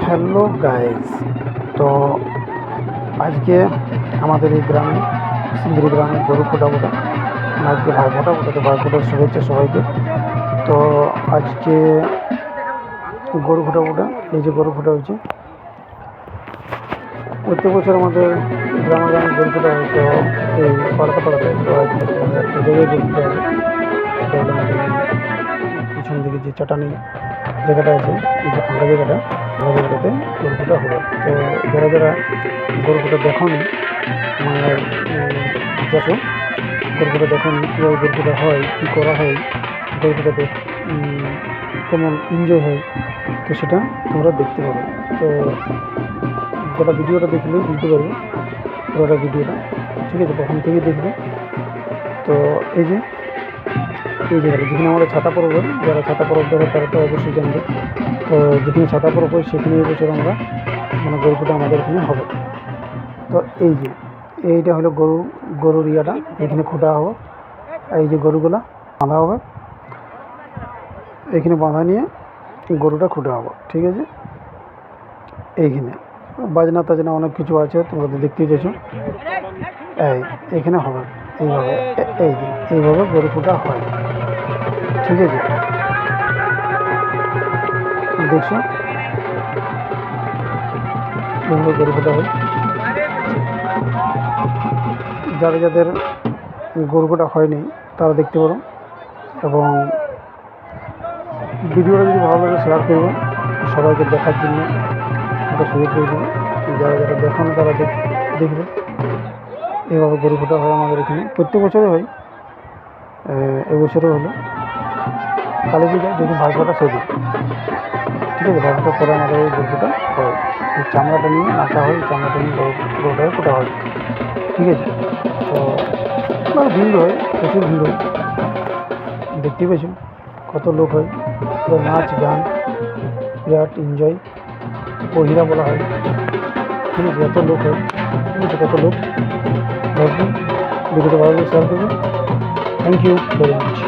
Hello guys তো আজকে আমাদের এই গ্রামে, সিন্দিরি গ্রামে গরু ফোটা ফোটা আজকে ভাই ফোটা ফোটা তো ভাই ফোটার শুভেচ্ছা সবাইকে। তো আজকে গরু ফোটা ফোটা এই যে গরু ফোটা হয়েছে। প্রত্যেক বছর আমাদের গ্রামে গ্রামে গরু ফোটা হয়, তো এই পাড়াতে পাড়াতে মানে পিছন দিকে যে চাটানি জায়গাটা আছে, এই যে ফাঁকা জায়গাটা ফাঁকা জায়গাটাতে গরুকুটা হবে। তো যারা যারা গরুকুটা দেখনি আমার দেখো গরুকুটা দেখনি কীভাবে গরুকুটা হয় কী করা হয় উম, কেমন এনজয় হয় তো সেটা তোমরা দেখতে পাবে। তো গোটা ভিডিওটা দেখলে বুঝতে পারবে পুরোটা ভিডিওটা। ঠিক আছে তখন থেকে দেখবে। তো এই যে এই জায়গাটা যেখানে আমাদের ছাতা পরব, যারা ছাতা পরব দেখে তারা তো অবশ্যই জানবে। তো যেখানে ছাতা পরব হয় সেখানে বছর আমরা মানে গরুটা আমাদের এখানে হবে। তো এই যে, এইটা হলো গরু, গরুর ইয়াটা, এখানে খোটা হবে। এই যে গরুগুলা, বাঁধা হবে। এখানে বাঁধা নিয়ে গরুটা খুঁটে হবে, ঠিক আছে? এইখানে বাজনা তাজনা অনেক কিছু আছে, তোমরা তো দেখতেই পেয়েছ। এই, এখানে হবে। এইভাবে এই যে, এইভাবে গরু ফুটা হয়। ঠিক আছে? দেখছ এইভাবে গরু ফুটা হয়। যাদের যাদের গরু ফুটা হয়নি, তারা দেখতে পারো। এবং ভিডিওটা যদি ভালো লাগে শেয়ার করব সবাইকে দেখার জন্য একটা সুযোগ করে দেবে। যারা যারা দেখো তারা দেখবে। এইভাবে গরু ফোটা হয় আমাদের এখানে। প্রত্যেক বছরে হয়। এবছরও হলো। কালী পূজা যেদিন ভাইফোঁটা সেদিন। ঠিক আছে ভাইফোঁটা পরে আমাদের এই গরুটা হয়। এই চামড়াটা নিয়ে নাচা হয় চামড়াটা নিয়ে গরু গরুটাকে ফোটা হয়। ঠিক আছে? তো মানে ভিড় হয়, প্রচুর ভিড় হয়। দেখতেই পেয়েছ কত লোক হয়। নাচ, গান, বিরাট এনজয়, বহিরা বলা হয়। ঠিক আছে, এত লোক হয়। ঠিক আছে, কত লোক? দেখবেন ভিডিওটা ভালো শেয়ার করবেন। Thank you very much